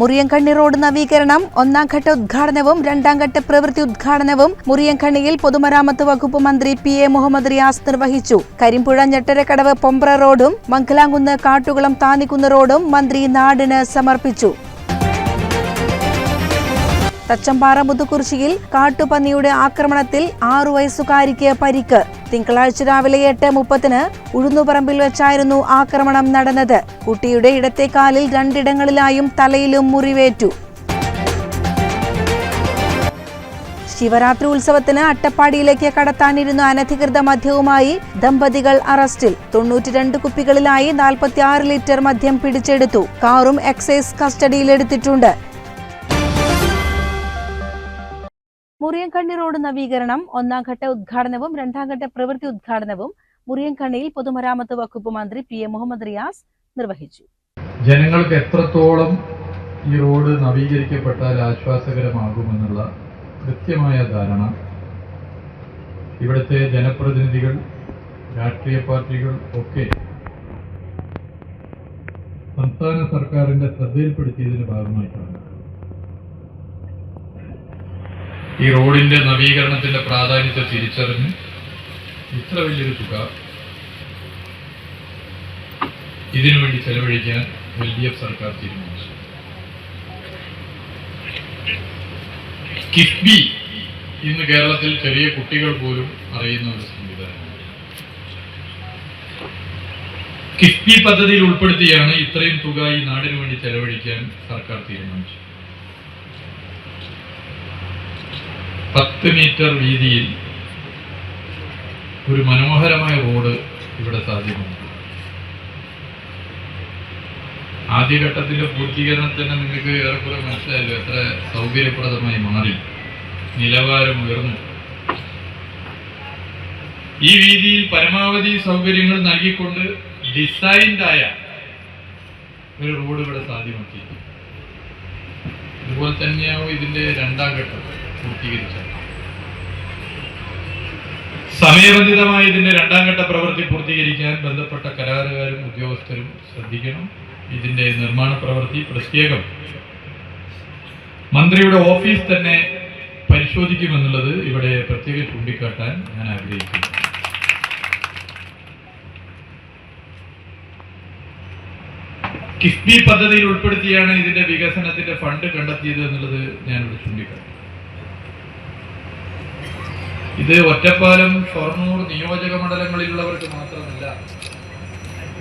മുറിയങ്കണ്ണി road നവീകരണം ഒന്നാം ഘട്ട ഉദ്ഘാടനവും രണ്ടാം ഘട്ട പ്രവൃത്തി ഉദ്ഘാടനവും മുറിയങ്കണ്ണിയിൽ പൊതുമരാമത്ത് വകുപ്പ് മന്ത്രി പി എ മുഹമ്മദ് റിയാസ് നിർവഹിച്ചു. കരിമ്പുഴ ഞെട്ടരക്കടവ് പൊമ്പ്ര റോഡും മംഗലാംകുന്ന് കാട്ടുകുളം താന്നിക്കുന്ന് റോഡും മന്ത്രി നാടിന് സമർപ്പിച്ചു. തച്ചമ്പാറ മുതുകുറിശിയിൽ കാട്ടുപന്നിയുടെ ആക്രമണത്തിൽ ആറു വയസ്സുകാരിക്ക് പരിക്ക്. തിങ്കളാഴ്ച രാവിലെ എട്ട് മുപ്പതിന് ഉഴുന്നുപറമ്പിൽ വെച്ചായിരുന്നു ആക്രമണം നടന്നത്. കുട്ടിയുടെ ഇടത്തെ കാലിൽ രണ്ടിടങ്ങളിലായും തലയിലും മുറിവേറ്റു. ശിവരാത്രി ഉത്സവത്തിന് അട്ടപ്പാടിയിലേക്ക് കടത്താനിരുന്ന അനധികൃത മദ്യവുമായി ദമ്പതികൾ അറസ്റ്റിൽ. തൊണ്ണൂറ്റിരണ്ട് കുപ്പികളിലായി നാൽപ്പത്തിയാറ് ലിറ്റർ മദ്യം പിടിച്ചെടുത്തു. കാറും എക്സൈസ് കസ്റ്റഡിയിലെടുത്തിട്ടുണ്ട്. മുറിയൻകണ്ണി റോഡ് നവീകരണം ഒന്നാം ഘട്ട ഉദ്ഘാടനവും രണ്ടാം ഘട്ട പ്രവൃത്തി ഉദ്ഘാടനവും മുറിയൻകണ്ണിയിൽ പൊതുമരാമത്ത് വകുപ്പ് മന്ത്രി പി എ മുഹമ്മദ് റിയാസ് നിർവഹിച്ചു. ജനങ്ങൾക്ക് എത്രത്തോളം ഈ റോഡ് നവീകരിക്കപ്പെട്ടാൽ ആശ്വാസകരമാകുമെന്നുള്ള കൃത്യമായ ധാരണ ഇവിടുത്തെ ജനപ്രതിനിധികൾ രാഷ്ട്രീയ പാർട്ടികൾ ഒക്കെ സംസ്ഥാന സർക്കാരിന്റെ ശ്രദ്ധയിൽപ്പെടുത്തിയതിന്റെ ഭാഗമായിട്ടാണ്. ഈ റോഡിന്റെ നവീകരണത്തിന്റെ പ്രാധാന്യത്തെ തിരിച്ചറിഞ്ഞ് ഇത്ര വലിയൊരു തുക ഇതിനു വേണ്ടി ചെലവഴിക്കാൻ എൽ ഡി എഫ് സർക്കാർ തീരുമാനിച്ചു. കിഫ്ബി ഇന്ന് കേരളത്തിൽ ചെറിയ കുട്ടികൾ പോലും അറിയുന്ന ഒരു സംവിധാനമാണ്. കിഫ്ബി പദ്ധതിയിൽ ഉൾപ്പെടുത്തിയാണ് ഇത്രയും തുക ഈ നാടിനു വേണ്ടി ചെലവഴിക്കാൻ സർക്കാർ തീരുമാനിച്ചു പത്ത് മീറ്റർ വീതിയിൽ ഒരു മനോഹരമായ റോഡ് ഇവിടെ സാധ്യമാണ്. ആദ്യഘട്ടത്തിന്റെ പൂർത്തീകരണത്തിന് നിങ്ങൾക്ക് ഏറെക്കുറെ മനസ്സിലായല്ലോ എത്ര സൗകര്യപ്രദമായി മാറി. നിലവാരം ഉയർന്നു. ഈ രീതിയിൽ പരമാവധി സൗകര്യങ്ങൾ നൽകിക്കൊണ്ട് ഡിസൈൻഡായ ഒരു റോഡ് ഇവിടെ സാധ്യമാക്കി. അതുപോലെ തന്നെയാവും ഇതിന്റെ രണ്ടാം ഘട്ടം. പൂർത്തീകരിച്ചത്. സമയബന്ധിതമായി ഇതിന്റെ രണ്ടാം ഘട്ട പ്രവൃത്തി പൂർത്തീകരിക്കാൻ ബന്ധപ്പെട്ട കരാറുകാരും ഉദ്യോഗസ്ഥരും ശ്രദ്ധിക്കണം. ഇതിന്റെ നിർമ്മാണ പ്രവൃത്തി പ്രത്യേകം. മന്ത്രിയുടെ ഓഫീസ് തന്നെ പരിശോധിക്കുമെന്നുള്ളത് ഇവിടെ പ്രത്യേകം ചൂണ്ടിക്കാട്ടാൻ ഞാൻ ആഗ്രഹിക്കുന്നു. കിഫ്ബി പദ്ധതിയിൽ ഉൾപ്പെടുത്തിയാണ് ഇതിന്റെ വികസനത്തിന്റെ ഫണ്ട് കണ്ടെത്തിയത് എന്നുള്ളത് ഞാനിവിടെ ചൂണ്ടിക്കാട്ടും ഇത് ഒറ്റപ്പാലം ഷൊർണൂർ നിയോജക മണ്ഡലങ്ങളിലുള്ളവർക്ക് മാത്രമല്ല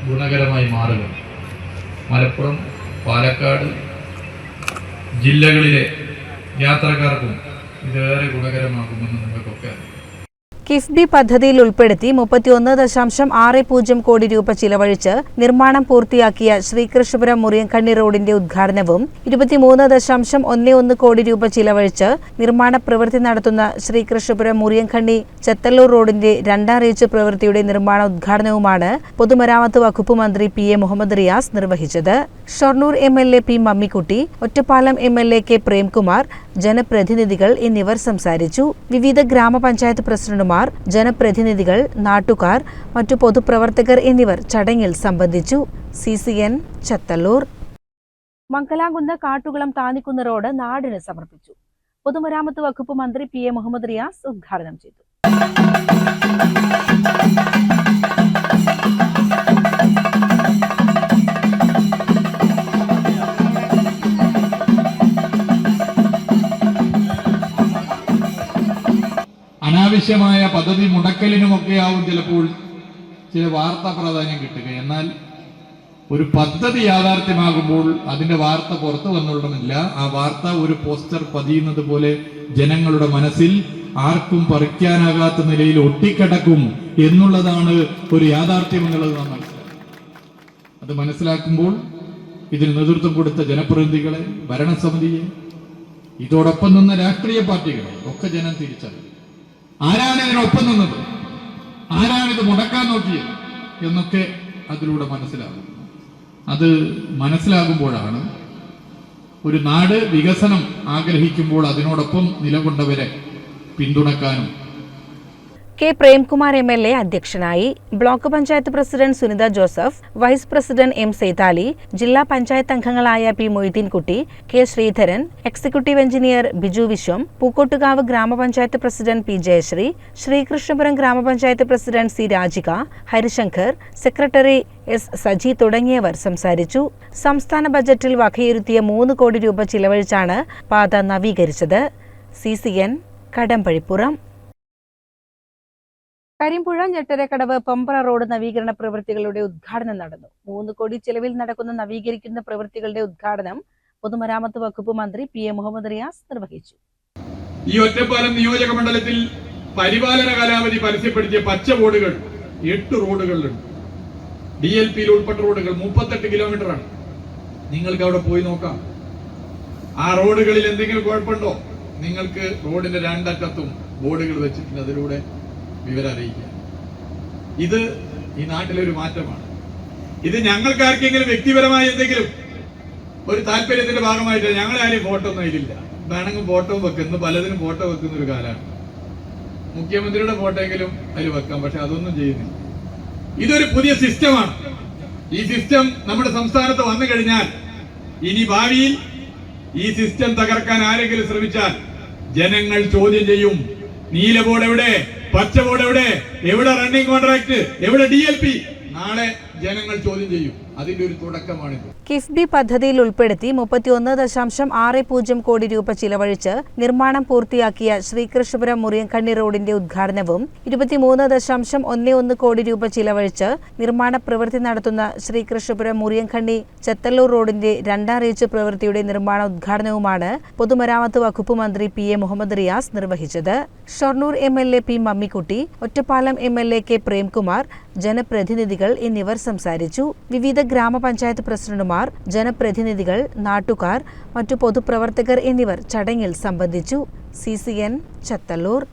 ഗുണകരമായി മാറുക മലപ്പുറം പാലക്കാട് ജില്ലകളിലെ യാത്രക്കാർക്കും ഇതേറെ ഗുണകരമാകുമെന്ന് നിങ്ങൾക്കൊക്കെ അറിയാം. കിഫ്ബി പദ്ധതിയിൽ ഉൾപ്പെടുത്തി മുപ്പത്തിയൊന്ന് ദശാംശം ആറ് പൂജ്യം കോടി രൂപ ചിലവഴിച്ച് നിർമ്മാണം പൂർത്തിയാക്കിയ ശ്രീകൃഷ്ണപുരം മുറിയൻകണ്ണി റോഡിന്റെ ഉദ്ഘാടനവും ഇരുപത്തിമൂന്ന് ദശാംശം ഒന്ന് ഒന്ന് കോടി രൂപ ചിലവഴിച്ച് നിർമ്മാണ പ്രവൃത്തി നടത്തുന്ന ശ്രീകൃഷ്ണപുരം മുറിയൻകണ്ണി ചെത്തല്ലൂർ റോഡിന്റെ രണ്ടാം റീച്ച് പ്രവൃത്തിയുടെ നിർമ്മാണ ഉദ്ഘാടനവുമാണ് പൊതുമരാമത്ത് വകുപ്പ് മന്ത്രി പി എ മുഹമ്മദ് റിയാസ് നിർവഹിച്ചത്. Shoranur M L A P Mammikutty Ottapalam M L A K Premkumar ജനപ്രതിനിധികൾ എന്നിവർ സംസാരിച്ചു. വിവിധ ഗ്രാമപഞ്ചായത്ത് പ്രസിഡന്റുമാർ ജനപ്രതിനിധികൾ നാട്ടുകാർ മറ്റു പൊതുപ്രവർത്തകർ എന്നിവർ ചടങ്ങിൽ സംബന്ധിച്ചു. C C N Chathallur. Mangalamkunnu Kattukulam Thannikkunnu road നാടിന് സമർപ്പിച്ചു. പൊതുമരാമത്ത് വകുപ്പ് മന്ത്രി പി എ മുഹമ്മദ് റിയാസ് ഉദ്ഘാടനം ചെയ്തു. അനാവശ്യമായ പദ്ധതി മുടക്കലിനുമൊക്കെയാവും ചിലപ്പോൾ ചില വാർത്താ പ്രാധാന്യം കിട്ടുക. എന്നാൽ ഒരു പദ്ധതി യാഥാർത്ഥ്യമാകുമ്പോൾ അതിന്റെ വാർത്ത പുറത്തു വന്നോളണമെന്നില്ല. ആ വാർത്ത ഒരു പോസ്റ്റർ പതിയുന്നത് പോലെ ജനങ്ങളുടെ മനസ്സിൽ ആർക്കും പറിക്കാനാകാത്ത നിലയിൽ ഒട്ടിക്കിടക്കും എന്നുള്ളതാണ് ഒരു യാഥാർത്ഥ്യം എന്നുള്ളത് നാം മനസ്സിലാക്കും അത് മനസ്സിലാക്കുമ്പോൾ ഇതിന് നേതൃത്വം കൊടുത്ത ജനപ്രതിനിധികളെ ഭരണസമിതിയെ ഇതോടൊപ്പം നിന്ന രാഷ്ട്രീയ പാർട്ടികളെ ഒക്കെ ജനം തിരിച്ചറിയും. ആരാണ് ഇതിനൊപ്പം നിന്നത്? ആരാണ് ഇത് മുടക്കാൻ നോക്കിയത്? എന്നൊക്കെ അതിലൂടെ മനസ്സിലാകും. അത് മനസ്സിലാകുമ്പോഴാണ് ഒരു നാട് വികസനം ആഗ്രഹിക്കുമ്പോൾ അതിനോടൊപ്പം നിലകൊണ്ടവരെ പിന്തുണക്കാനും K Premkumar M L A അധ്യക്ഷനായി block panchayat president Sunitha Joseph vice president M Sethali ജില്ലാ പഞ്ചായത്ത് അംഗങ്ങളായ P Moideenkutty K Sreedharan executive engineer Biju Viswam Pookkottukavu grama panchayat president P Jayasree Sreekrishnapuram grama panchayat president C Rajika Harishankar secretary S Saji തുടങ്ങിയവർ സംസാരിച്ചു. സംസ്ഥാന ബജറ്റിൽ വകയിരുത്തിയ മൂന്ന് കോടി രൂപ ചിലവഴിച്ചാണ് പാത നവീകരിച്ചത്. C C N Kadampazhipuram. Karimpuzha Njettarakkadavu Pampara road നവീകരണ പ്രവൃത്തികളുടെ ഉദ്ഘാടനം നടന്നു. മൂന്ന് കോടി ചെലവിൽ നടക്കുന്ന നവീകരിക്കുന്ന പ്രവൃത്തികളുടെ ഉദ്ഘാടനം പൊതുമരാമത്ത് വകുപ്പ് മന്ത്രി പി എ മുഹമ്മദ് റിയാസ് നിർവഹിച്ചു. ഈ ഒറ്റപ്പാലം നിയോജക മണ്ഡലത്തിൽ പരിപാലന കാലാവധി പരസ്യപ്പെടുത്തിയ പച്ച ബോർഡുകൾ എട്ട് റോഡുകളിലുണ്ട്. ഡി എൽ പിയിൽ ഉൾപ്പെട്ട റോഡുകൾ മുപ്പത്തെട്ട് കിലോമീറ്റർ ആണ് നിങ്ങൾക്ക് അവിടെ പോയി നോക്കാം. ആ റോഡുകളിൽ എന്തെങ്കിലും കുഴപ്പമുണ്ടോ? നിങ്ങൾക്ക് റോഡിന്റെ രണ്ടറ്റത്തും ബോർഡുകൾ വെച്ചിട്ടുണ്ട്. അതിലൂടെ വിവരം അറിയിക്കുക ഇത് ഈ നാട്ടിലെ ഒരു മാറ്റമാണ്. ഇത് ഞങ്ങൾക്ക് ആർക്കെങ്കിലും വ്യക്തിപരമായ എന്തെങ്കിലും ഒരു താല്പര്യത്തിന്റെ ഭാഗമായിട്ട് ഞങ്ങളാരും ഫോട്ടോ ഒന്നും ഇതില്ല വേണമെങ്കിൽ ഫോട്ടോ വെക്കുന്നു. പലതിനും ഫോട്ടോ വെക്കുന്ന ഒരു കാലമാണ്. മുഖ്യമന്ത്രിയുടെ ഫോട്ടോയെങ്കിലും അതിൽ വെക്കാം. പക്ഷെ അതൊന്നും ചെയ്യുന്നില്ല. ഇതൊരു പുതിയ സിസ്റ്റമാണ് ഈ സിസ്റ്റം നമ്മുടെ സംസ്ഥാനത്ത് വന്നു കഴിഞ്ഞാൽ ഇനി ഭാവിയിൽ ഈ സിസ്റ്റം തകർക്കാൻ ആരെങ്കിലും ശ്രമിച്ചാൽ ജനങ്ങൾ ചോദ്യം ചെയ്യും നീല ബോർഡ് എവിടെ? പച്ച ബോർഡ് എവിടെ? എവിടെ റണ്ണിംഗ് കോൺട്രാക്ട് എവിടെ ഡി നാളെ ജനങ്ങൾ ചോദ്യം ചെയ്യും. അതിന്റെ ഒരു തുടക്കമാണിത്. കിഫ്ബി പദ്ധതിയിൽ ഉൾപ്പെടുത്തി മുപ്പത്തിയൊന്ന് ദശാംശം ആറ് പൂജ്യം കോടി രൂപ ചിലവഴിച്ച് നിർമ്മാണം പൂർത്തിയാക്കിയ ശ്രീകൃഷ്ണപുരം മുറിയൻകണ്ണി റോഡിന്റെ ഉദ്ഘാടനവും ഇരുപത്തിമൂന്ന് ദശാംശം ഒന്ന് ഒന്ന് കോടി രൂപ ചിലവഴിച്ച് നിർമ്മാണ പ്രവൃത്തി നടത്തുന്ന ശ്രീകൃഷ്ണപുരം മുറിയൻകണ്ണി ചെത്തല്ലൂർ റോഡിന്റെ രണ്ടാം റീച്ച് പ്രവൃത്തിയുടെ നിർമ്മാണ ഉദ്ഘാടനവുമാണ് പൊതുമരാമത്ത് വകുപ്പ് മന്ത്രി പി എ മുഹമ്മദ് റിയാസ് നിർവഹിച്ചത്. Shoranur M L A P Mammikutty Ottapalam M L A K Premkumar ജനപ്രതിനിധികൾ എന്നിവർ സംസാരിച്ചു. വിവിധ ഗ്രാമപഞ്ചായത്ത് പ്രസിഡന്റുമാർ ജനപ്രതിനിധികൾ നാട്ടുകാർ മറ്റു പൊതുപ്രവർത്തകർ എന്നിവർ ചടങ്ങിൽ സംബന്ധിച്ചു. C C N Chathallur.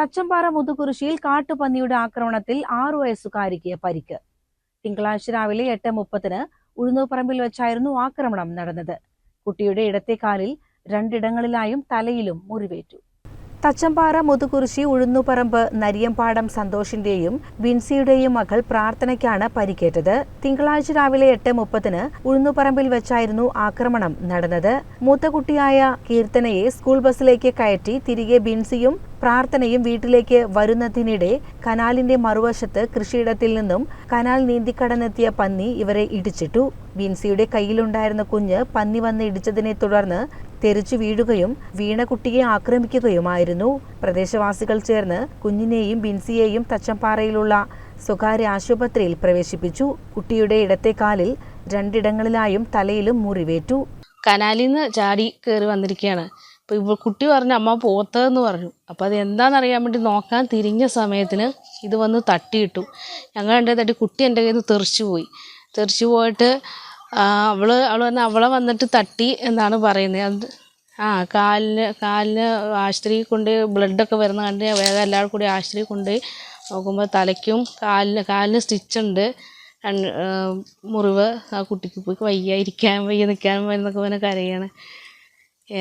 Thachampara മുതുകുരിശിയിൽ കാട്ടുപന്നിയുടെ ആക്രമണത്തിൽ ആറു വയസ്സുകാരിക്ക് പരിക്ക്. തിങ്കളാഴ്ച രാവിലെ എട്ട് മുപ്പതിന് ഉഴുന്നൂപ്പറമ്പിൽ വെച്ചായിരുന്നു ആക്രമണം നടന്നത്. കുട്ടിയുടെ ഇടത്തെ കാലിൽ രണ്ടിടങ്ങളിലായും തലയിലും മുറിവേറ്റു. തച്ചമ്പാറ മുതുകുറിശി ഉഴുന്നുപറമ്പ് നരിയമ്പാടം സന്തോഷിന്റെയും വിൻസിയുടെയും മകൾ പ്രാർത്ഥനയ്ക്കാണ് പരിക്കേറ്റത്. തിങ്കളാഴ്ച രാവിലെ എട്ട് മുപ്പതിന് ഉഴുന്നുപറമ്പിൽ വെച്ചായിരുന്നു ആക്രമണം നടന്നത്. മൂത്ത കുട്ടിയായ കീർത്തനയെ സ്കൂൾ ബസ്സിലേക്ക് കയറ്റി തിരികെ ബിൻസിയും പ്രാർത്ഥനയും വീട്ടിലേക്ക് വരുന്നതിനിടെ കനാലിന്റെ മറുവശത്ത് കൃഷിയിടത്തിൽ നിന്നും കനാൽ നീന്തിക്കടന്നെത്തിയ പന്നി ഇവരെ ഇടിച്ചിട്ടു. ബിൻസിയുടെ കയ്യിലുണ്ടായിരുന്ന കുഞ്ഞ് പന്നി വന്ന് ഇടിച്ചതിനെ തുടർന്ന് തെറിച്ചു വീഴുകയും വീണ കുട്ടിയെ ആക്രമിക്കുകയുമായിരുന്നു. പ്രദേശവാസികൾ ചേർന്ന് കുഞ്ഞിനെയും ബിൻസിയെയും തച്ചമ്പാറയിലുള്ള സ്വകാര്യ ആശുപത്രിയിൽ പ്രവേശിപ്പിച്ചു. കുട്ടിയുടെ ഇടത്തെ കാലിൽ രണ്ടിടങ്ങളിലായും തലയിലും മുറിവേറ്റു. കനാലിൽ നിന്ന് ചാടി കയറി വന്നിരിക്കുകയാണ്. അപ്പോൾ ഇപ്പോൾ കുട്ടി പറഞ്ഞു അമ്മ പോത്തതെന്ന് പറഞ്ഞു. അപ്പോൾ അത് എന്താണെന്നറിയാൻ വേണ്ടി നോക്കാൻ തിരിഞ്ഞ സമയത്തിന് ഇത് വന്ന് തട്ടിയിട്ടു. ഞങ്ങൾ എന്റെ തട്ടി കുട്ടി എന്റെ കയ്യിൽ നിന്ന് തെറിച്ചു പോയി. തെറിച്ചു പോയിട്ട് അവൾ അവൾ പറഞ്ഞ അവളെ വന്നിട്ട് തട്ടി എന്നാണ് പറയുന്നത് അത് ആ കാലിന് കാലിന് ആശുപത്രി കൊണ്ട് ബ്ലഡൊക്കെ വരുന്ന കണ്ട് വേറെ എല്ലാവരും കൂടി ആശുപത്രി കൊണ്ട് നോക്കുമ്പോൾ തലയ്ക്കും കാലിന് കാലിന് സ്റ്റിച്ചുണ്ട് മുറിവ് ആ കുട്ടിക്ക് പോയി വയ്യ ഇരിക്കാൻ വയ്യ നിൽക്കാൻ വയ്യെന്നൊക്കെ പോലെ കരയാണ്.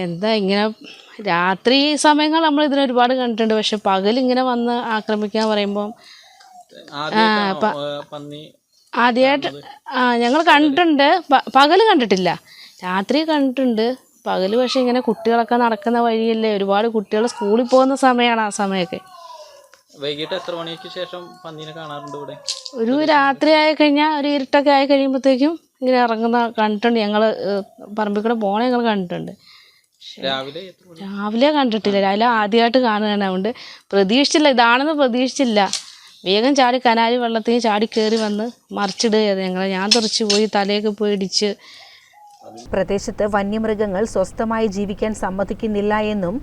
എന്താ ഇങ്ങനെ രാത്രി സമയങ്ങൾ നമ്മൾ ഇതിനെ ഒരുപാട് കണ്ടിട്ടുണ്ട്. പക്ഷെ പകൽ ഇങ്ങനെ വന്ന് ആക്രമിക്കാൻ പറയുമ്പം ആ പന്നി ആദ്യമായിട്ട് ആ ഞങ്ങൾ കണ്ടിട്ടുണ്ട്. പകൽ പകൽ കണ്ടിട്ടില്ല. രാത്രി കണ്ടിട്ടുണ്ട്. പകൽ പക്ഷെ ഇങ്ങനെ കുട്ടികളൊക്കെ നടക്കുന്ന വഴിയല്ലേ? ഒരുപാട് കുട്ടികൾ സ്കൂളിൽ പോകുന്ന സമയമാണ് ആ സമയമൊക്കെ വൈകിട്ട് എത്ര മണിക്ക് ശേഷം പന്നീനെ കാണാറുണ്ട് ഇവിടെ? ഒരു രാത്രി ആയി കഴിഞ്ഞാൽ ഒരു ഇരുട്ടൊക്കെ ആയി കഴിയുമ്പോഴത്തേക്കും ഇങ്ങനെ ഇറങ്ങുന്ന കണ്ടിട്ടുണ്ട്. ഞങ്ങൾ പറമ്പിൽ കൂടെ പോണ ഞങ്ങൾ കണ്ടിട്ടുണ്ട്. രാവിലെ രാവിലെ കണ്ടിട്ടില്ല. രാവിലെ ആദ്യമായിട്ട് കാണുകയാണ് അതുകൊണ്ട് പ്രതീക്ഷിച്ചില്ല. ഇതാണെന്ന് പ്രതീക്ഷിച്ചില്ല. വേഗം ചാടി കനാലി വെള്ളത്തിൽ ചാടി കയറി വന്ന് മറിച്ചിടുകയത് ഞങ്ങൾ ഞാൻ തെറിച്ചു പോയി തലയൊക്കെ പോയി ഇടിച്ച്. പ്രദേശത്ത് വന്യമൃഗങ്ങൾ സ്വസ്ഥമായി ജീവിക്കാൻ സമ്മതിക്കുന്നില്ല എന്നും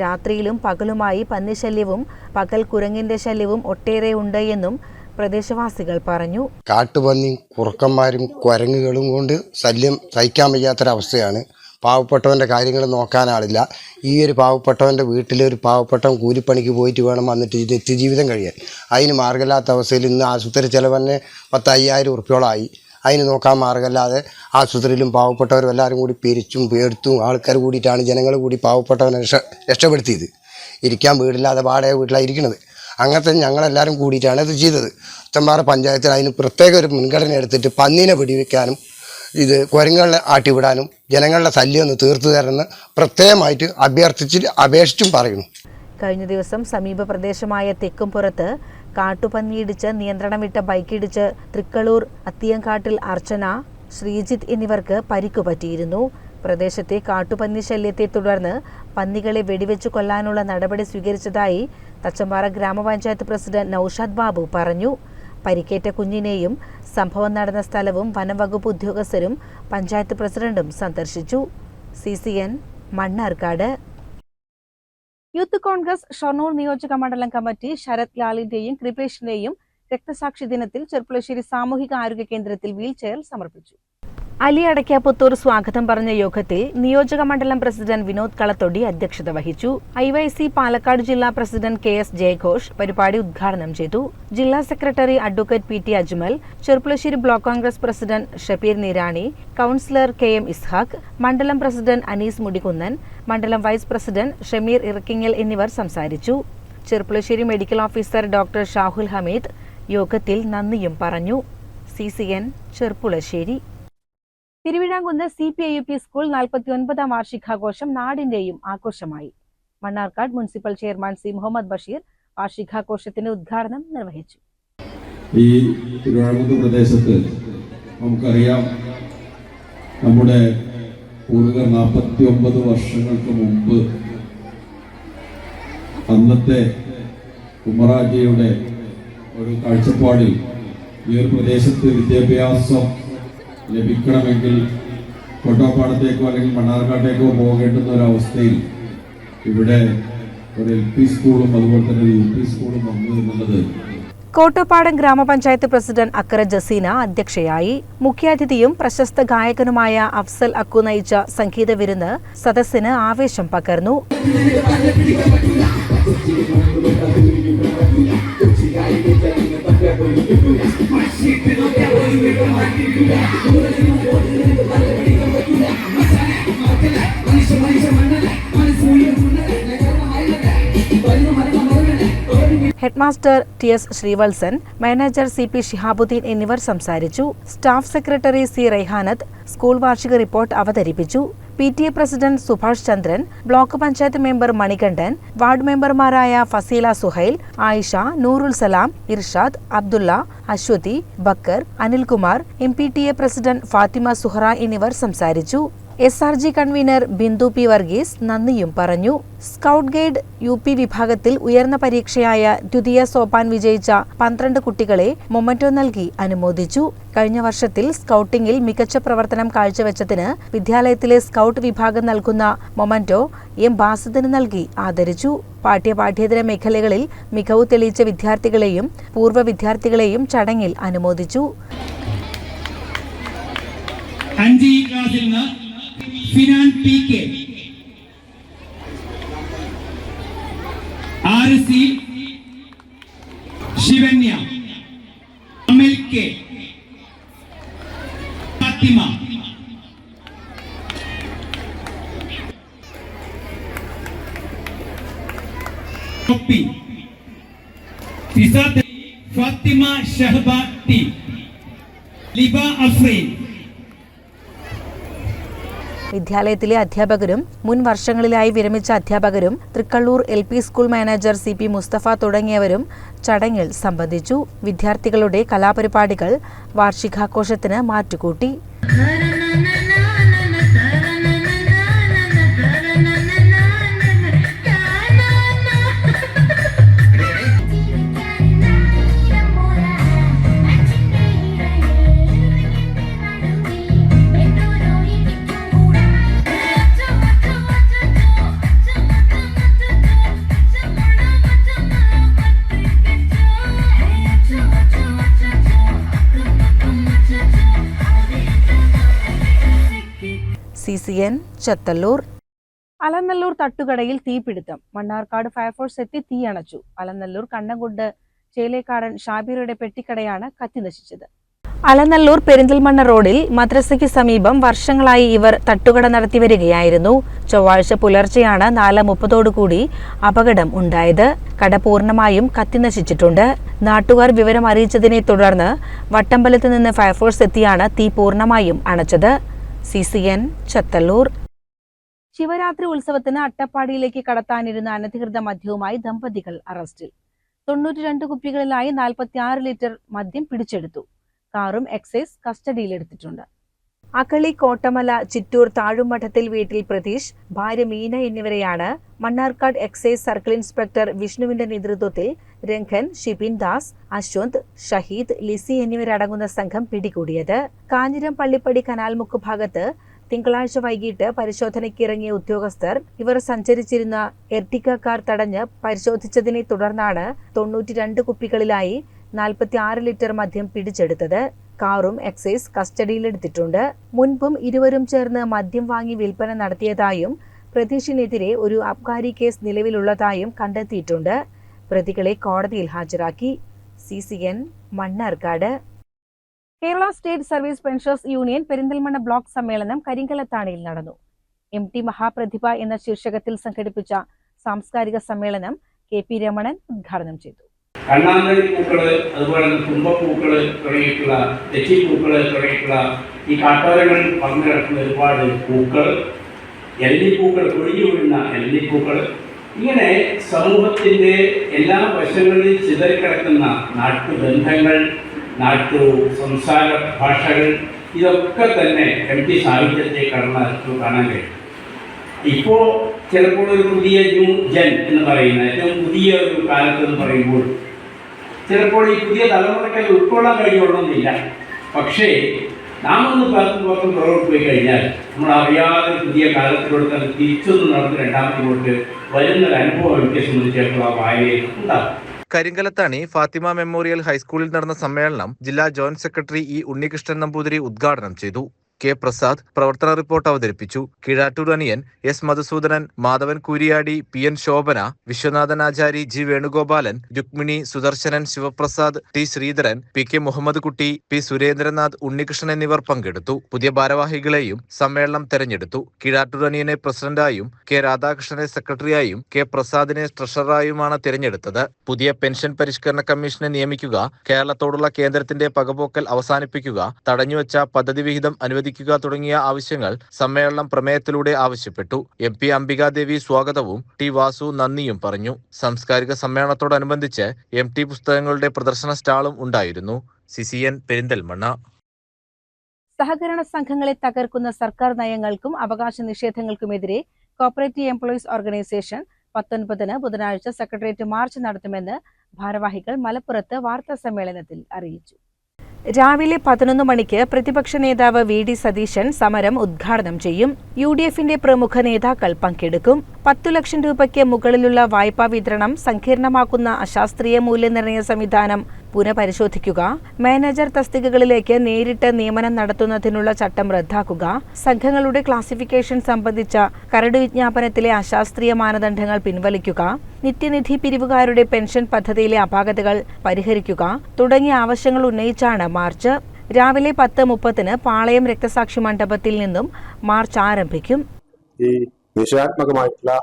രാത്രിയിലും പകലുമായി പന്നിശല്യവും പകൽ കുരങ്ങിന്റെ ശല്യവും ഒട്ടേറെ ഉണ്ട് എന്നും പ്രദേശവാസികൾ പറഞ്ഞു. കാട്ടുപന്നി കുറുക്കന്മാരും കുരങ്ങുകളും കൊണ്ട് ശല്യം സഹിക്കാൻ വയ്യാത്തൊരവസ്ഥയാണ്. പാവപ്പെട്ടവന്റെ കാര്യങ്ങൾ നോക്കാനാളില്ല ഈ ഒരു പാവപ്പെട്ടവന്റെ വീട്ടിൽ ഒരു പാവപ്പെട്ടവൻ കൂലിപ്പണിക്ക് പോയിട്ട് വേണം വന്നിട്ട് ഇത് ജീവിതം കഴിയാൻ. അതിന് മാർഗമില്ലാത്ത അവസ്ഥയിൽ ഇന്ന് ആശുപത്രി ചിലവന്നെ പത്ത് അയ്യായിരം അതിന് നോക്കാൻ മാർഗമില്ലാതെ ആശുപത്രിയിലും പാവപ്പെട്ടവരും എല്ലാവരും കൂടി പിരിച്ചും പേടുത്തും ആൾക്കാർ കൂടിയിട്ടാണ് ജനങ്ങൾ കൂടി പാവപ്പെട്ടവനെ രക്ഷ രക്ഷപ്പെടുത്തിയത്. ഇരിക്കാൻ വീടില്ലാതെ വാടക വീട്ടിലാണ് ഇരിക്കുന്നത്. അങ്ങനത്തെ ഞങ്ങളെല്ലാവരും കൂടിയിട്ടാണ് ഇത് ചെയ്തത്. ഉത്തമ്പാറ പഞ്ചായത്തിൽ അതിന് പ്രത്യേക ഒരു മുൻഗണന എടുത്തിട്ട് പന്നീനെ വെടിവെക്കാനും ഇത് കുരങ്ങുകളെ ആട്ടിവിടാനും ജനങ്ങളുടെ ശല്യം ഒന്ന് തീർത്തു തരണമെന്ന് പ്രത്യേകമായിട്ട് അഭ്യർത്ഥിച്ച് അപേക്ഷിച്ചും പറയുന്നു. കഴിഞ്ഞ ദിവസം സമീപ പ്രദേശമായ തെക്കുംപുറത്ത് കാട്ടുപന്നിയിടിച്ച് നിയന്ത്രണം വിട്ട ബൈക്കിടിച്ച് തൃക്കളൂർ അത്തിയങ്കാട്ടിൽ അർച്ചന ശ്രീജിത്ത് എന്നിവർക്ക് പരിക്കു പറ്റിയിരുന്നു. പ്രദേശത്തെ കാട്ടുപന്നി ശല്യത്തെ തുടർന്ന് പന്നികളെ വെടിവെച്ചു കൊല്ലാനുള്ള നടപടി സ്വീകരിച്ചതായി തച്ചമ്പാറ ഗ്രാമപഞ്ചായത്ത് പ്രസിഡന്റ് നൌഷാദ് ബാബു പറഞ്ഞു. പരിക്കേറ്റ കുഞ്ഞിനെയും സംഭവം നടന്ന സ്ഥലവും വനംവകുപ്പ് ഉദ്യോഗസ്ഥരും പഞ്ചായത്ത് പ്രസിഡന്റും സന്ദർശിച്ചു. C C N Mannarkkad. Youth Congress Shoranur നിയോജക മണ്ഡലം കമ്മിറ്റി ശരത് ലാലിന്റെയും കൃപേഷിന്റെയും രക്തസാക്ഷി ദിനത്തിൽ ചെർപ്പുളശ്ശേരി സാമൂഹിക ആരോഗ്യ കേന്ദ്രത്തിൽ വീൽചെയർ സമർപ്പിച്ചു. അലി അടയ്ക്കാപുത്തൂർ സ്വാഗതം പറഞ്ഞ യോഗത്തിൽ നിയോജക മണ്ഡലം പ്രസിഡന്റ് വിനോദ് കളത്തൊടി അധ്യക്ഷത വഹിച്ചു. ഐ വൈ സി പാലക്കാട് ജില്ലാ പ്രസിഡന്റ് കെ എസ് ജയഘോഷ് പരിപാടി ഉദ്ഘാടനം ചെയ്തു. ജില്ലാ secretary advocate P T Ajmal Cherpulassery block Congress president Shabeer Nirani councillor K M Ishaq മണ്ഡലം പ്രസിഡന്റ് അനീസ് മുടികുന്നൻ മണ്ഡലം വൈസ് പ്രസിഡന്റ് ഷമീർ ഇറക്കിങ്ങൽ എന്നിവർ സംസാരിച്ചു. Cherpulassery medical officer doctor Shahul Hameed യോഗത്തിൽ നന്ദിയും പറഞ്ഞു. C C N Cherpulassery. Thiruvizhamkunnu C P I U P school നാൽപ്പത്തി ഒൻപതാം വാർഷികാഘോഷം നാടിന്റെയും ആഘോഷമായി. Mannarkkad municipal chairman C Muhammad Basheer വാർഷികാഘോഷത്തിന്റെ ഉദ്ഘാടനം നിർവഹിച്ചു. ഈ തിരുവനന്തപുരം പ്രദേശത്ത് നമുക്കറിയാം നമ്മുടെ പൂർവികർ നാൽപ്പത്തി ഒമ്പത് വർഷങ്ങൾക്ക് മുമ്പ് അന്നത്തെ ഉമ്മറാജിയുടെ ഒരു കാഴ്ചപ്പാടിൽ ഈ ഒരു പ്രദേശത്ത് വിദ്യാഭ്യാസം ലഭിക്കണമെങ്കിൽ കൊട്ടോപ്പാടത്തേക്കോ അല്ലെങ്കിൽ മണ്ണാർക്കാട്ടേക്കോ പോകേണ്ടുന്ന ഒരവസ്ഥയിൽ ഇവിടെ ഒരു എൽ പി സ്കൂളും അതുപോലെ തന്നെ യു പി സ്കൂളും വന്നു എന്നുള്ളത് കോട്ടപ്പാടം ഗ്രാമപഞ്ചായത്ത് പ്രസിഡന്റ് അക്കര ജസീന അധ്യക്ഷയായി. മുഖ്യാതിഥിയും പ്രശസ്ത ഗായകനുമായ അഫ്സൽ അക്കു നയിച്ച സംഗീത വിരുന്ന് സദസ്സിന് ആവേശം പകർന്നു. Headmaster T S Sreevalsan manager C P Shihabuddin എന്നിവർ സംസാരിച്ചു. Staff secretary C Raihanath school വാർഷിക റിപ്പോർട്ട് അവതരിപ്പിച്ചു. P T A president Subhash Chandran block panchayat member Manikandan ward മെമ്പർമാരായ Fazeela Suhail Ayisha Noorul Salam Irshad Abdulla Aswathi Bakkar Anilkumar M P T A president Fathima Suhara എന്നിവർ സംസാരിച്ചു. S R G convener Bindu P Varghese നന്ദിയും പറഞ്ഞു. Scout guide you P വിഭാഗത്തിൽ ഉയർന്ന പരീക്ഷയായ ദ്വിതീയ സോപാൻ വിജയിച്ച പന്ത്രണ്ട് കുട്ടികളെ മൊമന്റോ നൽകി അനുമോദിച്ചു. കഴിഞ്ഞ വർഷത്തിൽ സ്കൗട്ടിംഗിൽ മികച്ച പ്രവർത്തനം കാഴ്ചവെച്ചതിന് വിദ്യാലയത്തിലെ സ്കൗട്ട് വിഭാഗം നൽകുന്ന മൊമന്റോ എം ബാസിദിന് നൽകി ആദരിച്ചു. പാഠ്യപാഠ്യേതര മേഖലകളിൽ മികവ് തെളിയിച്ച വിദ്യാർത്ഥികളെയും പൂർവ വിദ്യാർത്ഥികളെയും ചടങ്ങിൽ അനുമോദിച്ചു. അഞ്ച് ക്ലാസ്സിൽ നിന്ന് ഫിനാൻ പി കെ ആറ് സി ശിവന്യ അമൽ കെ ഫാത്തിമ തൊപ്പി ഫിസാദ് ഫാത്തിമ ഷഹബ ടി ലിബ അഫ്രീൻ വിദ്യാലയത്തിലെ അധ്യാപകരും മുൻ വർഷങ്ങളിലായി വിരമിച്ച അധ്യാപകരും Thrikkallur L school manager C Musthafa തുടങ്ങിയവരും ചടങ്ങിൽ സംബന്ധിച്ചു. വിദ്യാർത്ഥികളുടെ കലാപരിപാടികൾ വാർഷികാഘോഷത്തിന് മാറ്റുകൂട്ടി. C C N Chathallur. Alanallur തട്ടുകടയിൽ തീപിടുത്തം. മണ്ണാർക്കാട് ഫയർഫോഴ്സ് എത്തി തീ അണച്ചു അലനല്ലൂർ കണ്ണംകുണ്ട് ചേലേക്കാടൻ ഷാബിറയുടെ പെട്ടിക്കടയാണ് കത്തിനശിച്ചത് അലനല്ലൂർ പെരിന്തൽമണ്ണ റോഡിൽ മദ്രസയ്ക്ക് സമീപം വർഷങ്ങളായി ഇവർ തട്ടുകട നടത്തി വരികയായിരുന്നു. ചൊവ്വാഴ്ച പുലർച്ചെയാണ് നാല് മുപ്പതോടുകൂടി അപകടം ഉണ്ടായത്. കട പൂർണമായും കത്തിനശിച്ചിട്ടുണ്ട് നാട്ടുകാർ വിവരം അറിയിച്ചതിനെ തുടർന്ന് വട്ടമ്പലത്ത് നിന്ന് ഫയർഫോഴ്സ് എത്തിയാണ് തീ പൂർണമായും അണച്ചത്. C C N Chathallur. Shivaratri ഉത്സവത്തിന് അട്ടപ്പാടിയിലേക്ക് കടത്താനിരുന്ന അനധികൃത മദ്യവുമായി ദമ്പതികൾ അറസ്റ്റിൽ. തൊണ്ണൂറ്റി രണ്ട് കുപ്പികളിലായി നാൽപ്പത്തി ലിറ്റർ മദ്യം പിടിച്ചെടുത്തു. കാറും എക്സൈസ് കസ്റ്റഡിയിലെടുത്തിട്ടുണ്ട്. അകളി കോട്ടമല ചിറ്റൂർ താഴുമഠത്തിൽ വീട്ടിൽ പ്രതീഷ് ഭാര്യ മീന എന്നിവരെയാണ് മണ്ണാർക്കാട് എക്സൈസ് സർക്കിൾ ഇൻസ്പെക്ടർ വിഷ്ണുവിന്റെ നേതൃത്വത്തിൽ രംഗൻ ഷിബിൻ ദാസ് അശ്വന്ത് ഷഹീദ് ലിസി എന്നിവരടങ്ങുന്ന സംഘം പിടികൂടിയത്. കാഞ്ഞിരം പള്ളിപ്പടി കനാൽമുക്ക് ഭാഗത്ത് തിങ്കളാഴ്ച വൈകിട്ട് പരിശോധനയ്ക്ക് ഇറങ്ങിയ ഉദ്യോഗസ്ഥർ ഇവർ സഞ്ചരിച്ചിരുന്ന എർട്ടിക്ക കാർ തടഞ്ഞ് പരിശോധിച്ചതിനെ തുടർന്നാണ് തൊണ്ണൂറ്റി രണ്ട് കുപ്പികളിലായി നാൽപ്പത്തി ആറ് ലിറ്റർ മദ്യം പിടിച്ചെടുത്തത്. കാറും എക്സൈസ് കസ്റ്റഡിയിലെടുത്തിട്ടുണ്ട്. മുൻപും ഇരുവരും ചേർന്ന് മദ്യം വാങ്ങി വിൽപ്പന നടത്തിയതായും പ്രതീഷിനെതിരെ ഒരു അബ്കാരി കേസ് നിലവിലുള്ളതായും കണ്ടെത്തിയിട്ടുണ്ട്. പ്രതികളെ കോടതിയിൽ ഹാജരാക്കി. C C N Mannarkkad. Kerala state service pensioners union Perinthalmanna block സമ്മേളനം കരിങ്കലത്താണിയിൽ നടന്നു. എം ടി മഹാപ്രതിഭ എന്ന ശീർഷകത്തിൽ സംഘടിപ്പിച്ച സാംസ്കാരിക സമ്മേളനം കെ പി രമണൻ ഉദ്ഘാടനം ചെയ്തു. കണ്ണാന്തരി പൂക്കൾ അതുപോലെ തന്നെ തുമ്പപ്പൂക്കൾ തുടങ്ങിയിട്ടുള്ള തെച്ചിപ്പൂക്കൾ തുടങ്ങിയിട്ടുള്ള ഈ കാട്ടോരങ്ങളിൽ പങ്കു കിടക്കുന്ന ഒരുപാട് പൂക്കൾ എല്ലിപ്പൂക്കൾ കൊഴിഞ്ഞു വീഴുന്ന എല്ലിപ്പൂക്കൾ ഇങ്ങനെ സമൂഹത്തിന്റെ എല്ലാ വശങ്ങളിൽ ചിതറിക്കിടക്കുന്ന നാട്ടുബന്ധങ്ങൾ നാട്ടു സംസാര ഭാഷകൾ ഇതൊക്കെ തന്നെ എം ടി സാഹിത്യത്തെ കടന്ന കാണാൻ കഴിയും. ഇപ്പോൾ ചിലപ്പോൾ ഒരു പുതിയ ന്യൂ ജൻ എന്ന് പറയുന്ന ഏറ്റവും പുതിയ ഒരു കാലത്ത് എന്ന് പറയുമ്പോൾ ചിലപ്പോൾ ഈ പുതിയ തലമുറയ്ക്ക് അത് ഉൾക്കൊള്ളാൻ കഴിയുള്ളൊന്നില്ല പക്ഷേ നാം ഒന്ന് പത്ത് പുറത്തും പുറകോട്ട് പോയി കഴിഞ്ഞാൽ നമ്മൾ അറിയാതെ പുതിയ കാലത്തിലൂടെ തന്നെ തിരിച്ചൊന്ന് നടന്ന് രണ്ടാമത്തിലോട്ട് വരുന്നൊരു അനുഭവം എനിക്ക് സംബന്ധിച്ചിടത്തോളം ആ വായനയിൽ ഉണ്ടാകും. കരിങ്കലത്താണി ഫാത്തിമ മെമ്മോറിയൽ ഹൈസ്കൂളിൽ നടന്ന സമ്മേളനം ജില്ലാ joint secretary E Unnikrishnan Namboothiri ഉദ്ഘാടനം ചെയ്തു. കെ പ്രസാദ് പ്രവർത്തന റിപ്പോർട്ട് അവതരിപ്പിച്ചു. Keezhattoor Aniyan S Madhusoodanan Madhavan Kooriyadi P N Sobhana Viswanathan Achari G Venugopalan Rukmini Sudarsanan Sivaprasad T Sreedharan P K Muhammad Kutty P Surendranath Unnikrishnan എന്നിവർ പങ്കെടുത്തു. പുതിയ ഭാരവാഹികളെയും സമ്മേളനം തെരഞ്ഞെടുത്തു. കീഴാറ്റൂർ അനിയനെ പ്രസിഡന്റായും കെ രാധാകൃഷ്ണനെ സെക്രട്ടറിയായും കെ പ്രസാദിനെ ട്രഷററായുമാണ് തിരഞ്ഞെടുത്തത്. പുതിയ പെൻഷൻ പരിഷ്കരണ കമ്മീഷനെ നിയമിക്കുക കേരളത്തോടുള്ള കേന്ദ്രത്തിന്റെ പകപോക്കൽ അവസാനിപ്പിക്കുക തടഞ്ഞുവച്ച പദ്ധതി വിഹിതം അനുവദിക്കുക തുടങ്ങിയ ആവശ്യങ്ങൾ സമ്മേളനം പ്രമേയത്തിലൂടെ ആവശ്യപ്പെട്ടു. എം പി അംബികാദേവി സ്വാഗതവും ടി വാസു നന്ദിയും പറഞ്ഞു. സാംസ്കാരിക സമ്മേളനത്തോടനുബന്ധിച്ച് എം ടി പുസ്തകങ്ങളുടെ പ്രദർശന സ്റ്റാളും ഉണ്ടായിരുന്നു. സിസിയൻ പെരിന്തൽമണ്ണ. സഹകരണ സംഘങ്ങളെ തകർക്കുന്ന സർക്കാർ നയങ്ങൾക്കും അവകാശ നിഷേധങ്ങൾക്കുമെതിരെ കോപ്പറേറ്റീവ് എംപ്ലോയീസ് ഓർഗനൈസേഷൻ പത്തൊൻപതിന് ബുധനാഴ്ച സെക്രട്ടേറിയറ്റ് മാർച്ച് നടത്തുമെന്ന് ഭാരവാഹികൾ മലപ്പുറത്ത് വാർത്താ സമ്മേളനത്തിൽ അറിയിച്ചു. രാവിലെ പതിനൊന്ന് മണിക്ക് പ്രതിപക്ഷ നേതാവ് വി ഡി സതീശൻ സമരം ഉദ്ഘാടനം ചെയ്യും. യു ഡി എഫിന്റെ പ്രമുഖ നേതാക്കൾ പങ്കെടുക്കും. പത്തു ലക്ഷം രൂപയ്ക്ക് മുകളിലുള്ള വായ്പാ വിതരണം സങ്കീർണമാക്കുന്ന അശാസ്ത്രീയ മൂല്യനിർണയ സംവിധാനം പുനഃപരിശോധിക്കുക. മാനേജർ തസ്തികകളിലേക്ക് നേരിട്ട് നിയമനം നടത്തുന്നതിനുള്ള ചട്ടം റദ്ദാക്കുക. സംഘങ്ങളുടെ ക്ലാസിഫിക്കേഷൻ സംബന്ധിച്ച കരട് വിജ്ഞാപനത്തിലെ അശാസ്ത്രീയ മാനദണ്ഡങ്ങൾ പിൻവലിക്കുക. നിത്യനിധി പിരിവുകാരുടെ പെൻഷൻ പദ്ധതിയിലെ അപാകതകൾ പരിഹരിക്കുക. തുടങ്ങിയ ആവശ്യങ്ങൾ ഉന്നയിച്ചാണ് മാർച്ച്. രാവിലെ പത്ത് മുപ്പതിന് പാളയം രക്തസാക്ഷി മണ്ഡപത്തിൽ നിന്നും മാർച്ച് ആരംഭിക്കും. ഈ നിഷേധാത്മകമായിട്ടുള്ള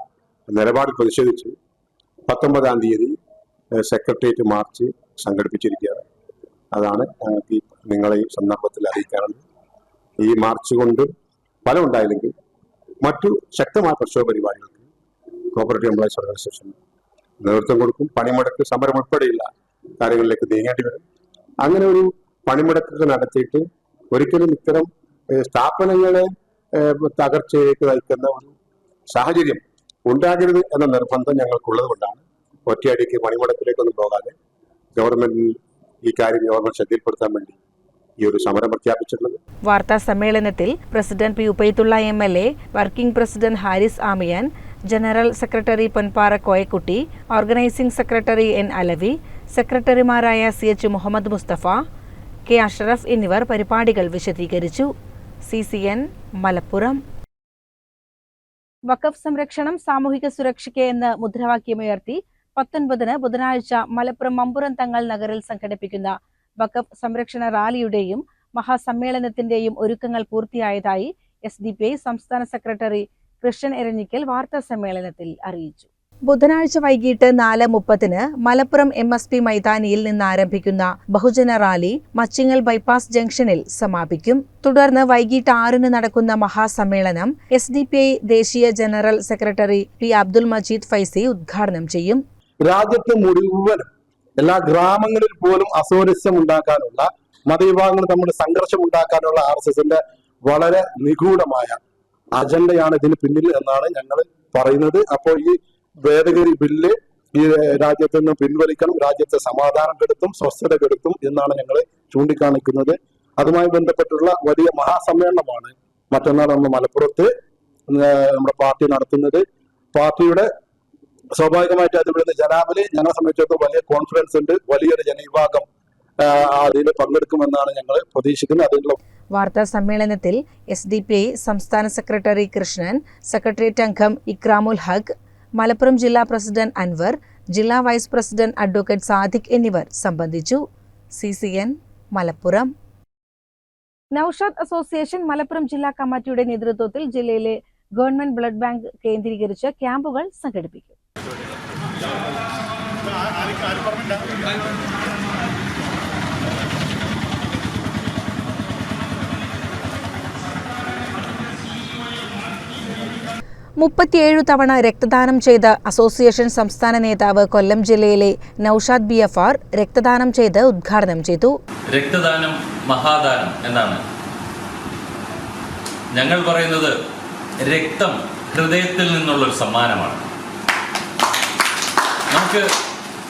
നിലപാട് പ്രതിഷേധിച്ച്. പത്തൊമ്പതാം തീയതി സെക്രട്ടേറിയറ്റ് മാർച്ച്. സംഘടിപ്പിച്ചിരിക്കുകയാണ്. അതാണ് ഈ നിങ്ങളെ ഈ സന്ദർഭത്തിൽ അറിയിക്കാറുണ്ട് ഈ മാർച്ച് കൊണ്ട് ഫലം ഉണ്ടായില്ലെങ്കിൽ മറ്റു ശക്തമായ പ്രക്ഷോഭ പരിപാടികൾക്ക് കോപ്പറേറ്റീവ് എംപ്ലോയീസ് ഓർഗനൈസേഷൻ നേതൃത്വം കൊടുക്കും. പണിമുടക്ക് സമരം ഉൾപ്പെടെയുള്ള കാര്യങ്ങളിലേക്ക് നീങ്ങേണ്ടി വരും. അങ്ങനെ ഒരു പണിമുടക്കൊക്കെ നടത്തിയിട്ട് ഒരിക്കലും ഇത്തരം സ്ഥാപനങ്ങളെ തകർച്ചയിലേക്ക് നയിക്കുന്ന ഒരു സാഹചര്യം ഉണ്ടാകരുത് എന്ന നിർബന്ധം ഞങ്ങൾക്കുള്ളത് കൊണ്ടാണ് ഒറ്റയടിക്ക് പണിമുടക്കിലേക്കൊന്നും പോകാതെ ഗവൺമെന്റിൽ ഈ കാര്യം ഗവൺമെന്റ് ശ്രദ്ധയിൽപ്പെടുത്താൻ വേണ്ടി ഈ ഒരു സമരം പ്രഖ്യാപിച്ചിട്ടുള്ളത്. വാർത്താ സമ്മേളനത്തിൽ president P Ubaidulla M L A working president Haris Amiyan general secretary Ponpara Koyakutty organising secretary N Alavi സെക്രട്ടറിമാരായ C H Muhammad Musthafa K Ashraf എന്നിവർ പരിപാടികൾ വിശദീകരിച്ചു. C C N Malappuram. വഖഫ് സംരക്ഷണം സാമൂഹിക സുരക്ഷയ്ക്ക് എന്ന് മുദ്രാവാക്യമുയർത്തി പത്തൊൻപതിന് ബുധനാഴ്ച മലപ്പുറം മമ്പുറം തങ്ങൾ നഗറിൽ സംഘടിപ്പിക്കുന്ന വഖഫ് സംരക്ഷണ റാലിയുടെയും മഹാസമ്മേളനത്തിന്റെയും ഒരുക്കങ്ങൾ പൂർത്തിയായതായി എസ് ഡി പി ഐ സംസ്ഥാന സെക്രട്ടറി കൃഷ്ണൻ എരഞ്ഞിക്കൽ വാർത്താ സമ്മേളനത്തിൽ അറിയിച്ചു. ബുധനാഴ്ച വൈകിട്ട് നാല് മുപ്പതിന് മലപ്പുറം എം എസ് പി മൈതാനിയിൽ നിന്ന് ആരംഭിക്കുന്ന ബഹുജന റാലി മച്ചിങ്ങൽ ബൈപ്പാസ് ജംഗ്ഷനിൽ സമാപിക്കും. തുടർന്ന് വൈകിട്ട് ആറിന് നടക്കുന്ന മഹാസമ്മേളനം എസ് ദേശീയ general secretary P Abdul Majeed Faizy ഉദ്ഘാടനം ചെയ്യും. രാജ്യത്ത് മുഴുവനും എല്ലാ ഗ്രാമങ്ങളിൽ പോലും അസൗരസ്യം ഉണ്ടാക്കാനുള്ള മതവിഭാഗങ്ങൾ തമ്മിൽ സംഘർഷം ഉണ്ടാക്കാനുള്ള ആർ എസ് എസിന്റെ വളരെ നിഗൂഢമായ അജണ്ടയാണ് ഇതിന് പിന്നിൽ എന്നാണ് ഞങ്ങൾ പറയുന്നത്. അപ്പോൾ ഈ ഭേദഗതി ബില്ല് ഈ രാജ്യത്ത് നിന്ന് പിൻവലിക്കണം രാജ്യത്തെ സമാധാനം കെടുത്തും സ്വസ്ഥത കെടുത്തും എന്നാണ് ഞങ്ങൾ ചൂണ്ടിക്കാണിക്കുന്നത്. അതുമായി ബന്ധപ്പെട്ടുള്ള വലിയ മഹാസമ്മേളനമാണ് മറ്റന്നാൾ നമ്മൾ മലപ്പുറത്ത് നമ്മുടെ പാർട്ടി നടത്തുന്നത്. പാർട്ടിയുടെ സ്വാഭാവികമായിട്ട് അത് ഇവിടുന്ന് ജനാബലി ഞങ്ങളെ സംബന്ധിച്ചിടത്തോളം വലിയ കോൺഫിഡൻസ് ഉണ്ട് വലിയൊരു ജനവിഭാഗം അതിൽ പങ്കെടുക്കുമെന്നാണ് ഞങ്ങൾ പ്രതീക്ഷിക്കുന്നത്. അതിനുള്ള വാർത്താ സമ്മേളനത്തിൽ എസ് ഡി പി ഐ സംസ്ഥാന സെക്രട്ടറി കൃഷ്ണൻ സെക്രട്ടേറിയറ്റ് അംഗം ഇക്രാമുൽ ഹഖ് മലപ്പുറം ജില്ലാ പ്രസിഡന്റ് അൻവർ ജില്ലാ വൈസ് പ്രസിഡന്റ് അഡ്വക്കേറ്റ് സാദിഖ് എന്നിവർ സംബന്ധിച്ചു. C C N Malappuram. Naushad association Malappuram ജില്ലാ കമ്മിറ്റിയുടെ നേതൃത്വത്തിൽ ജില്ലയിലെ ഗവൺമെന്റ് ബ്ലഡ് ബാങ്ക് കേന്ദ്രീകരിച്ച് ക്യാമ്പുകൾ സംഘടിപ്പിക്കും. മുപ്പത്തിയേഴു തവണ രക്തദാനം ചെയ്ത അസോസിയേഷൻ സംസ്ഥാന നേതാവ് കൊല്ലം ജില്ലയിലെ നൌഷാദ് ബി എഫ് ആർ രക്തദാനം ചെയ്ത് ഉദ്ഘാടനം ചെയ്തു. രക്തദാനം മഹാദാനം എന്നാണ്. ഞങ്ങൾ പറയുന്നത് രക്തം ഹൃദയത്തിൽ നിന്നുള്ളൊരു സമ്മാനമാണ്. നമുക്ക്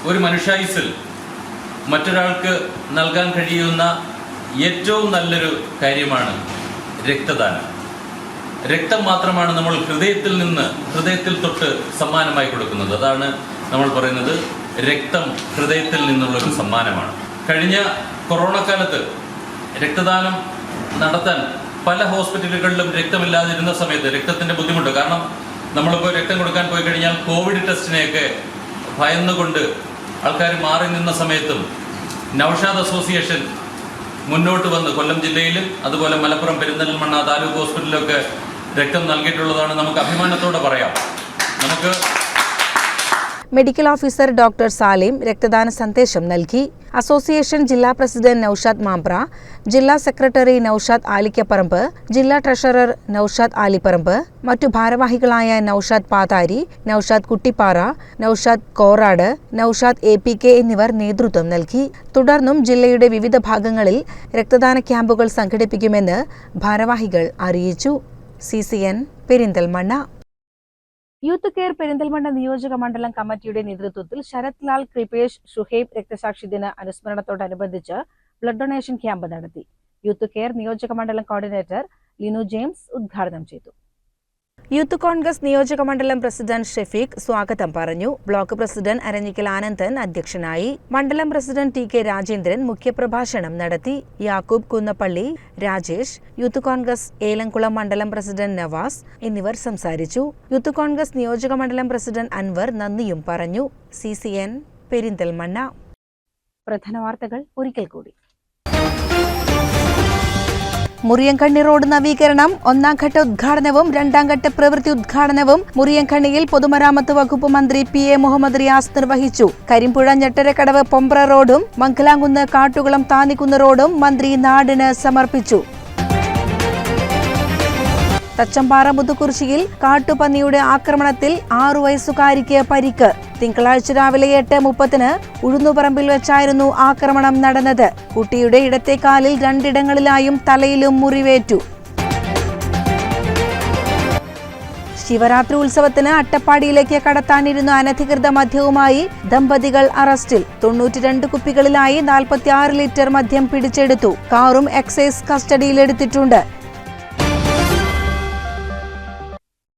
ഒരു മനുഷ്യായുസിൽ മറ്റൊരാൾക്ക് നൽകാൻ കഴിയുന്ന ഏറ്റവും നല്ലൊരു കാര്യമാണ് രക്തദാനം. രക്തം മാത്രമാണ് നമ്മൾ ഹൃദയത്തിൽ നിന്ന് ഹൃദയത്തിൽ തൊട്ട് സമ്മാനമായി കൊടുക്കുന്നത്. അതാണ് നമ്മൾ പറയുന്നത് രക്തം ഹൃദയത്തിൽ നിന്നുള്ള ഒരു സമ്മാനമാണ്. കഴിഞ്ഞ കൊറോണ കാലത്ത് രക്തദാനം നടത്താൻ പല ഹോസ്പിറ്റലുകളിലും രക്തമില്ലാതിരുന്ന സമയത്ത് രക്തത്തിന്റെ ബുദ്ധിമുട്ട്. കാരണം നമ്മളിപ്പോൾ രക്തം കൊടുക്കാൻ പോയി കഴിഞ്ഞാൽ കോവിഡ് ടെസ്റ്റിനെയൊക്കെ ഭയന്നുകൊണ്ട് ആൾക്കാർ മാറി നിന്ന സമയത്തും നൌഷാദ് അസോസിയേഷൻ മുന്നോട്ട് വന്ന് കൊല്ലം ജില്ലയിലും അതുപോലെ മലപ്പുറം പെരിന്തൽമണ്ണ താലൂക്ക് ഹോസ്പിറ്റലിലൊക്കെ രക്തം നൽകിയിട്ടുള്ളതാണ് നമുക്ക് അഭിമാനത്തോടെ പറയാം. നമുക്ക് മെഡിക്കൽ ഓഫീസർ ഡോക്ടർ സാലിം രക്തദാന സന്ദേശം നൽകി. അസോസിയേഷൻ ജില്ലാ പ്രസിഡന്റ് നൌഷാദ് മാംബ്ര ജില്ലാ സെക്രട്ടറി നൌഷാദ് ആലിക്കപ്പറമ്പ് ജില്ലാ ട്രഷറർ നൌഷാദ് ആലിപ്പറമ്പ് മറ്റു ഭാരവാഹികളായ Naushad Pathari Naushad Kuttippara Naushad Korad Naushad A P K എന്നിവർ നേതൃത്വം നൽകി. തുടർന്നും ജില്ലയുടെ വിവിധ ഭാഗങ്ങളിൽ രക്തദാന ക്യാമ്പുകൾ സംഘടിപ്പിക്കുമെന്ന് ഭാരവാഹികൾ അറിയിച്ചു. C C N Perinthalmanna. Youth care Perinthalmanna നിയോജക മണ്ഡലം കമ്മിറ്റിയുടെ നേതൃത്വത്തിൽ ശരത് ലാൽ കൃപേഷ് ഷുഹൈബ് രക്തസാക്ഷി ദിന അനുസ്മരണത്തോടനുബന്ധിച്ച് ബ്ലഡ് ഡൊണേഷൻ ക്യാമ്പ് നടത്തി. യൂത്ത് കെയർ നിയോജക മണ്ഡലം കോർഡിനേറ്റർ ലിനു ജെയിംസ് ഉദ്ഘാടനം ചെയ്തു. യൂത്ത് കോൺഗ്രസ് നിയോജക മണ്ഡലം പ്രസിഡന്റ് ഷെഫീഖ് സ്വാഗതം പറഞ്ഞു. ബ്ലോക്ക് പ്രസിഡന്റ് അരഞ്ഞിക്കൽ ആനന്ദൻ അധ്യക്ഷനായി. മണ്ഡലം പ്രസിഡന്റ് ടി കെ രാജേന്ദ്രൻ മുഖ്യപ്രഭാഷണം നടത്തി. യാക്കൂബ് കുന്നപ്പള്ളി രാജേഷ് യൂത്ത് കോൺഗ്രസ് ഏലംകുളം മണ്ഡലം പ്രസിഡന്റ് നവാസ് എന്നിവർ സംസാരിച്ചു. യൂത്ത് കോൺഗ്രസ് നിയോജക മണ്ഡലം പ്രസിഡന്റ് അൻവർ നന്ദിയും പറഞ്ഞു. C C N Perinthalmanna. പ്രധാന വാർത്തകൾ ഒരിക്കൽ കൂടി. മുറിയൻകണ്ണി റോഡ് നവീകരണം ഒന്നാം ഘട്ട ഉദ്ഘാടനവും രണ്ടാം ഘട്ട പ്രവൃത്തി ഉദ്ഘാടനവും മുറിയൻകണ്ണിയിൽ പൊതുമരാമത്ത് വകുപ്പ് മന്ത്രി പി എ മുഹമ്മദ് റിയാസ് നിർവഹിച്ചു. കരിമ്പുഴ ഞെട്ടരക്കടവ് പൊമ്പ്ര റോഡും മംഗലാംകുന്ന് കാട്ടുകുളം താന്നിക്കുന്ന് റോഡും മന്ത്രി നാടിന് സമർപ്പിച്ചു. തച്ചമ്പാറ മുതുകുറിശിയിൽ കാട്ടുപന്നിയുടെ ആക്രമണത്തിൽ ആറു വയസ്സുകാരിക്ക് പരിക്ക്. തിങ്കളാഴ്ച രാവിലെ എട്ട് മുപ്പതിന് ഉഴുന്നുപറമ്പിൽ വെച്ചായിരുന്നു ആക്രമണം നടന്നത്. കുട്ടിയുടെ ഇടത്തെ കാലിൽ രണ്ടിടങ്ങളിലായും തലയിലും മുറിവേറ്റു. ശിവരാത്രി ഉത്സവത്തിന് അട്ടപ്പാടിയിലേക്ക് കടത്താനിരുന്ന അനധികൃത മദ്യവുമായി ദമ്പതികൾ അറസ്റ്റിൽ. തൊണ്ണൂറ്റിരണ്ട് കുപ്പികളിലായി നാൽപ്പത്തിയാറ് ലിറ്റർ മദ്യം പിടിച്ചെടുത്തു. കാറും എക്സൈസ് കസ്റ്റഡിയിലെടുത്തിട്ടുണ്ട്.